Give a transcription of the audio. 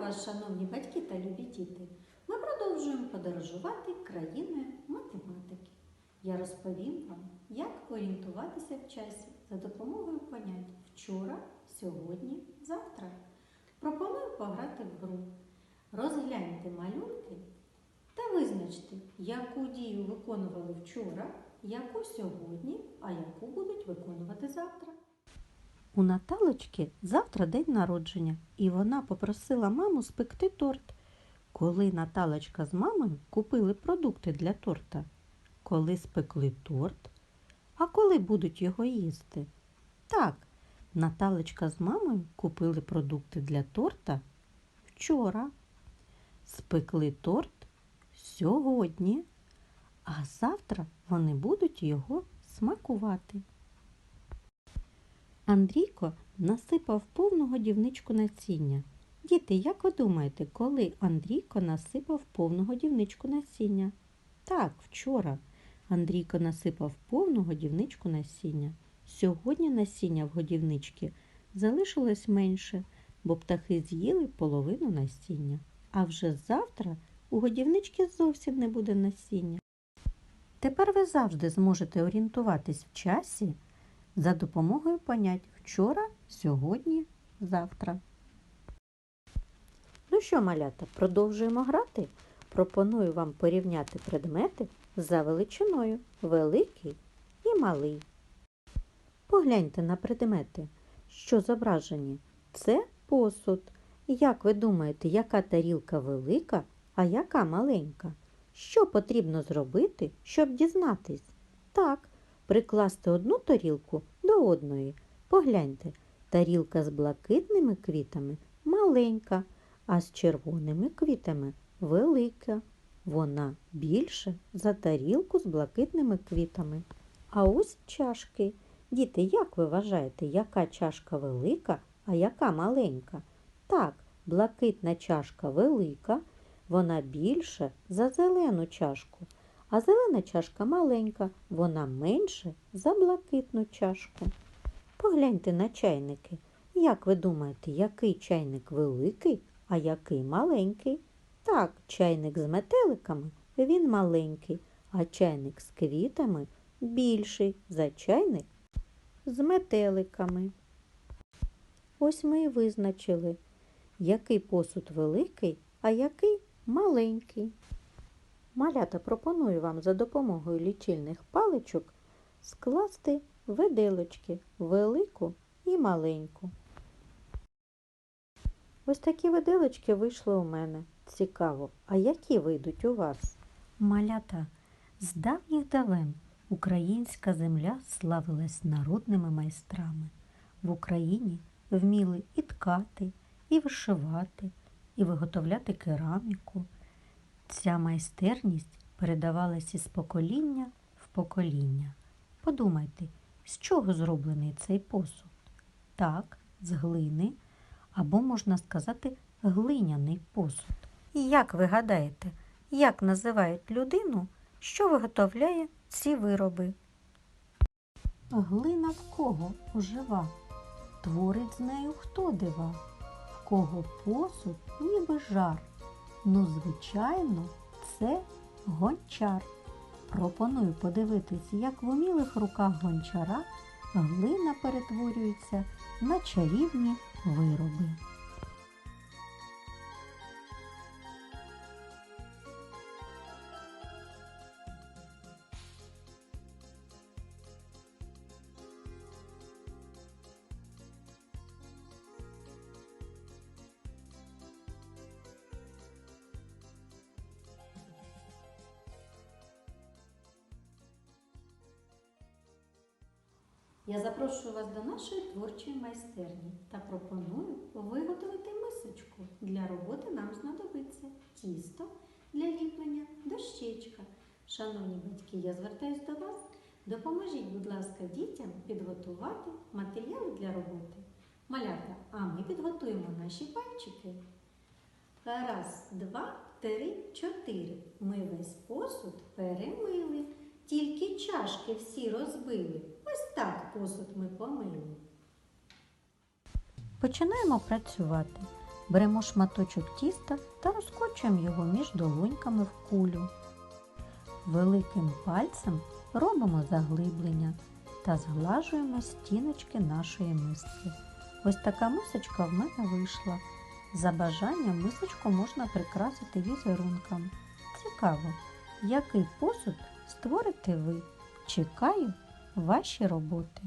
вас, шановні батьки та любі діти! Ми продовжуємо подорожувати країною математики. Я розповім вам, як орієнтуватися в часі за допомогою понять вчора, сьогодні, завтра. Пропоную пограти в гру. Розгляньте малюнки та визначте, яку дію виконували вчора, яку сьогодні, а яку будуть виконувати завтра. У Наталочки завтра день народження, і вона попросила маму спекти торт. Коли Наталочка з мамою купили продукти для торта, коли спекли торт, а коли будуть його їсти? Так, Наталочка з мамою купили продукти для торта вчора. Спекли торт сьогодні, а завтра вони будуть його смакувати. Андрійко насипав повну годівничку насіння. Діти, як ви думаєте, коли Андрійко насипав повну годівничку насіння? Так, вчора. Андрійко насипав повну годівничку насіння. Сьогодні насіння в годівничці залишилось менше, бо птахи з'їли половину насіння. А вже завтра у годівничці зовсім не буде насіння. Тепер ви завжди зможете орієнтуватись в часі за допомогою понять вчора, сьогодні, завтра. Ну що, малята, продовжуємо грати? Пропоную вам порівняти предмети за величиною великий і малий. Погляньте на предмети, що зображені. Це посуд. Як ви думаєте, яка тарілка велика, а яка маленька? Що потрібно зробити, щоб дізнатись? Так, прикласти одну тарілку до одної. Погляньте, тарілка з блакитними квітами маленька, а з червоними квітами велика. Вона більше за тарілку з блакитними квітами. А ось чашки. Діти, як ви вважаєте, яка чашка велика, а яка маленька? Так, блакитна чашка велика, вона більше за зелену чашку, а зелена чашка маленька, вона менше за блакитну чашку. Погляньте на чайники. Як ви думаєте, який чайник великий, а який маленький? Так, чайник з метеликами він маленький, а чайник з квітами більший за чайник з метеликами. Ось ми і визначили, який посуд великий, а який маленький. Малята пропоную вам за допомогою лічильних паличок скласти виделочки велику і маленьку. Ось такі виделочки вийшли у мене. Цікаво, а які вийдуть у вас? Малята, з давніх давен українська земля славилась народними майстрами. В Україні вміли і ткати, і вишивати, і виготовляти кераміку. Ця майстерність передавалась із покоління в покоління. Подумайте, з чого зроблений цей посуд? Так, з глини, або, можна сказати, глиняний посуд. І як ви гадаєте, як називають людину, що виготовляє ці вироби? Глина в кого ожива? Творить з нею хто дива? В кого посуд, ніби жар? Ну, звичайно, це гончар. Пропоную подивитись, як в умілих руках гончара глина перетворюється на чарівні вироби. Я запрошую вас до нашої творчої майстерні та пропоную виготовити мисочку. Для роботи нам знадобиться тісто для ліплення, дощечка. Шановні батьки, я звертаюся до вас. Допоможіть, будь ласка, дітям підготувати матеріали для роботи. Малята, а ми підготуємо наші пальчики. Раз, два, три, чотири. Ми весь посуд перемили. Тільки чашки всі розбили. Ось так посуд ми помили. Починаємо працювати. Беремо шматочок тіста та розкочуємо його між долоньками в кулю. Великим пальцем робимо заглиблення та зглажуємо стіночки нашої миски. Ось така мисочка в мене вийшла. За бажанням мисочку можна прикрасити візерунком. Цікаво, який посуд створите ви? Чекаю ваші роботи.